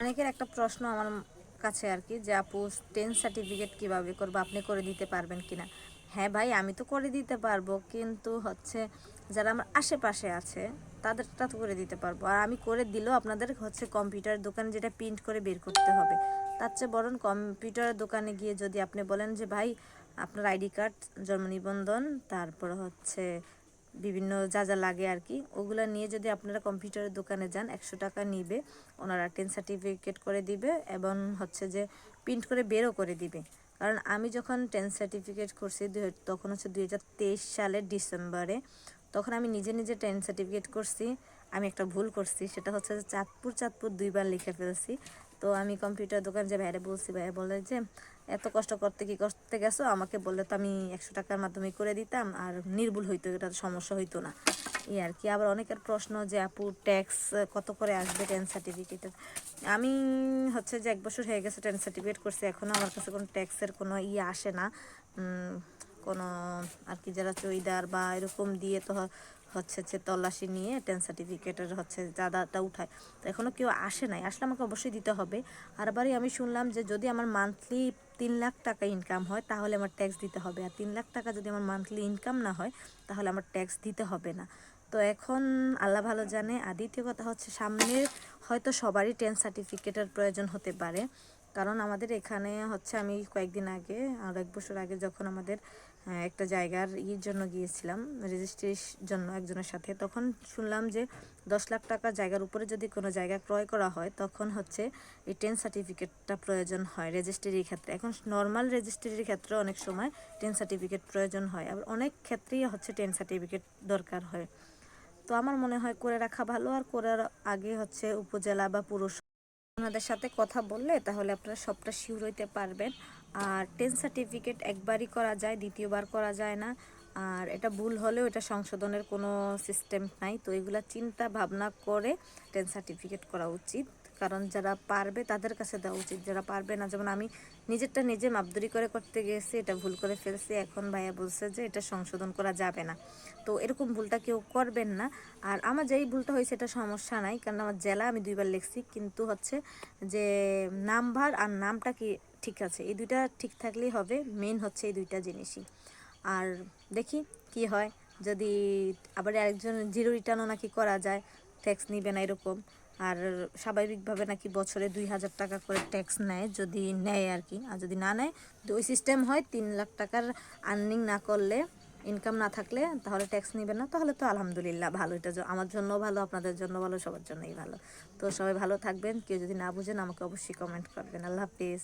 অনেকের একটা প্রশ্ন আমার কাছে আর কি, যে আপু টেন সার্টিফিকেট কীভাবে করব? আপনি করে দিতে পারবেন কিনা? হ্যাঁ ভাই, আমি তো করে দিতে পারব, কিন্তু হচ্ছে যারা আমার আশেপাশে আছে, তাদেরটা তো করে দিতে পারব। আর আমি করে দিলেও আপনাদের হচ্ছে কম্পিউটার দোকানে যেটা প্রিন্ট করে বের করতে হবে, তার চেয়ে বরং কম্পিউটারের দোকানে গিয়ে যদি আপনি বলেন যে, ভাই, আপনার আইডি কার্ড জন্ম নিবন্ধন, তারপর হচ্ছে বিভিন্ন যা যা লাগে আর কি, ওগুলো নিয়ে যদি আপনারা কম্পিউটারের দোকানে যান, একশো টাকা নিবে। ওনারা টেন সার্টিফিকেট করে দিবে এবং হচ্ছে যে প্রিন্ট করে বেরও করে দিবে। কারণ আমি যখন টেন সার্টিফিকেট করছি তখন হচ্ছে দুই হাজার তেইশ সালের ডিসেম্বরে, তখন আমি নিজে নিজে টেন সার্টিফিকেট করছি। আমি একটা ভুল করছি, সেটা হচ্ছে চাঁদপুর চাঁদপুর দুইবার লিখে ফেলছি। তো আমি কম্পিউটার দোকান যে ভাইরে বলছি, ভাইয়া বলে যে এত কষ্ট করতে কি করতে গেছো? আমাকে বললে তো আমি একশো টাকার মাধ্যমে করে দিতাম, আর নির্ভুল হইতো, এটা সমস্যা হইতো না। এই আর কি, আবার অনেকের প্রশ্ন যে, আপু ট্যাক্স কত করে আসবে টেন সার্টিফিকেটের আমি হচ্ছে যে, এক বছর হয়ে গেছে টেন সার্টিফিকেট করছি এখনও আমার কাছে কোনো ট্যাক্সের কোনো ইয়ে আসে না। কোনো আর কি, যারা চইদার বা এরকম দিয়ে তো হচ্ছে যে তল্লাশি নিয়ে টেন সার্টিফিকেটের হচ্ছে চাঁদাটা উঠায়, তো এখনও কেউ আসে নাই। আসলে আমাকে অবশ্যই দিতে হবে। আরবারই আমি শুনলাম যে যদি আমার মান্থলি তিন লাখ টাকা ইনকাম হয়, তাহলে আমার ট্যাক্স দিতে হবে। আর তিন লাখ টাকা যদি আমার মান্থলি ইনকাম না হয়, তাহলে আমার ট্যাক্স দিতে হবে না। তো এখন আল্লাহ ভালো জানে। আর দ্বিতীয় কথা হচ্ছে সামনের হয়তো সবারই টেন সার্টিফিকেটের প্রয়োজন হতে পারে। কারণ আমাদের এখানে হচ্ছে আমি কয়েকদিন আগে আর এক বছর আগে যখন আমাদের একটা জায়গার ইয়ের জন্য গিয়েছিলাম রেজিস্ট্রির জন্য একজনের সাথে। তখন শুনলাম যে দশ লাখ টাকা জায়গার উপরে যদি কোনো জায়গা ক্রয় করা হয়, তখন হচ্ছে এই টেন সার্টিফিকেটটা প্রয়োজন হয় রেজিস্ট্রির ক্ষেত্রে। এখন নর্মাল রেজিস্ট্রির ক্ষেত্রে অনেক সময় টেন সার্টিফিকেট প্রয়োজন হয়, আবার অনেক ক্ষেত্রেই হচ্ছে টেন সার্টিফিকেট দরকার হয়। তো আমার মনে হয় করে রাখা ভালো, আর করার আগে হচ্ছে উপজেলা বা পুরুষ ওনাদের সাথে কথা বললে তাহলে আপনারা সবটা শিওর হইতে পারবেন। আর টেন সার্টিফিকেট একবারই করা যায়, দ্বিতীয়বার করা যায় না। আর এটা ভুল হলেও এটা সংশোধনের কোনো সিস্টেম নাই। তো এগুলা চিন্তা ভাবনা করে টেন সার্টিফিকেট করা উচিত। কারণ যারা পারবে তাদের কাছে দেওয়া উচিত। যারা পারবে না, যেমন আমি নিজেরটা নিজে মাপদুরি করে করতে গেছি, এটা ভুল করে ফেলছি। এখন ভাইয়া বলছে যে এটা সংশোধন করা যাবে না। তো এরকম ভুলটা কেউ করবেন না। আর আমার যেই ভুলটা হয়েছে এটা সমস্যা নাই। কারণ আমার জেলা আমি দুইবার লিখছি। কিন্তু হচ্ছে যে নাম্বার আর নামটা কি ঠিক আছে, এই দুইটা ঠিক থাকলেই হবে মেন হচ্ছে এই দুইটা জিনিসই। আর দেখি কি হয়, যদি আবার আরেকজন জিরো রিটার্নও নাকি করা যায় ট্যাক্স নিবে না এরকম, আর স্বাভাবিকভাবে নাকি বছরে দুই হাজার টাকা করে ট্যাক্স নেয়, যদি নেয় আর কি। আর যদি না নেয় ওই সিস্টেম হয়, তিন লাখ টাকার আর্নিং না করলে ইনকাম না থাকলে, তাহলে ট্যাক্স নেবে না, তাহলে তো আলহামদুলিল্লাহ ভালো। এটা আমার জন্য ভালো, আপনাদের জন্য ভালো, সবার জন্যই ভালো। তো সবাই ভালো থাকবেন, কেউ যদি না বুঝেন, আমাকে অবশ্যই কমেন্ট করবেন। আল্লাহ হাফিজ।